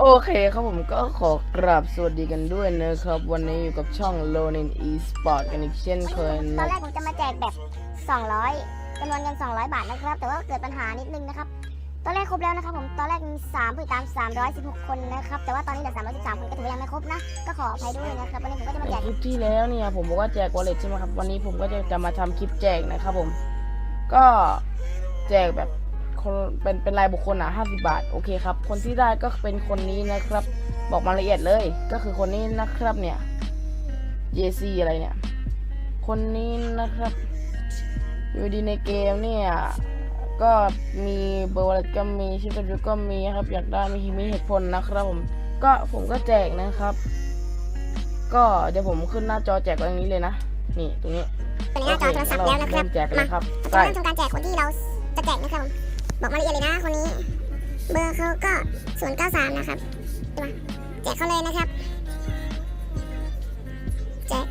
โอเคครับผมก็ขอกราบสวัสดีกันด้วยนะครับ วันนี้อยู่กับช่อง Lonin Esport กันอีกเช่นเคยตอนนะแรกผมจะมาแจกแบบ 200จำนวนเงิน200 บาทนะครับ แต่ว่าเกิดปัญหานิดนึงนะครับ ตอนแรกครบแล้วนะครับผม ตอนแรกมี3ผู้ติดตาม 316 คนนะครับ แต่ว่าตอนนี้เหลือ313 คนก็ถือว่ายังไม่ครบนะ ก็ขออภัยด้วยนะครับ วันนี้ผมก็จะมาแจกคลิปที่แล้วเนี่ยผมบอกว่าแจกวอลเล็ตใช่ไหมครับ วันนี้ผมก็จะจะมาทำคลิปแจกนะครับผม ก็แจกแบบ คนเป็นเป็นรายบุคคลอะ50บาท โอเคครับ คนที่ได้ก็เป็นคนนี้นะครับ บอกมาละเอียดเลย ก็คือคนนี้นะครับเนี่ย JC อะไรเนี่ย คนนี้นะครับ อยู่ดีในเกมเนี่ย ก็มีเบอร์วอลเล็ตก็มีชิปตวิวก็มีครับ อยากได้มีมีเหตุผลนะครับผม ก็ผมก็แจกนะครับ ก็เดี๋ยวผมขึ้นหน้าจอแจกไว้ตรงนี้เลยนะ นี่ตรงนี้เป็นหน้าจอโทรศัพท์แล้วนะครับเมแจกกันเลยครับจะได้เริ่มทำการแจกคนที่เราจะแจกนะครับผม บอกมาละเอียดเลยนะคนนี้ เบอร์เขาก็093นะครับมาแจกเขาเลยนะครับแจก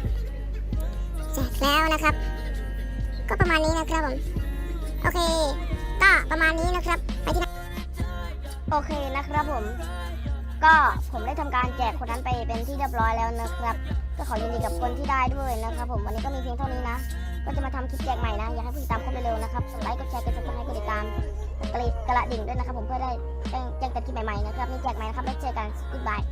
แจกแล้วนะครับ ก็ประมาณนี้นะครับผมโอเค ก็ประมาณนี้นะครับไปที่โอเคนะครับผม ก็ผมได้ทำการแจกคนนั้นไปเป็นที่เรียบร้อยแล้วนะครับ ก็ขอยินดีกับคนที่ได้ด้วยนะครับ ผมวันนี้ก็มีเพียงเท่านี้นะ ก็จะมาทำคลิปแจกใหม่นะ อยากให้ผู้ติดตามครบเร็วๆนะครับกดไลค์กดแชร์กดซับสไครต์กดติดตาม กระดิ่งด้วยนะครับผมเพื่อได้แจ้งแจ้งเตือนคลิปใหม่ๆนะครับมีแจกใหม่นะครับแล้วเจอกัน goodbye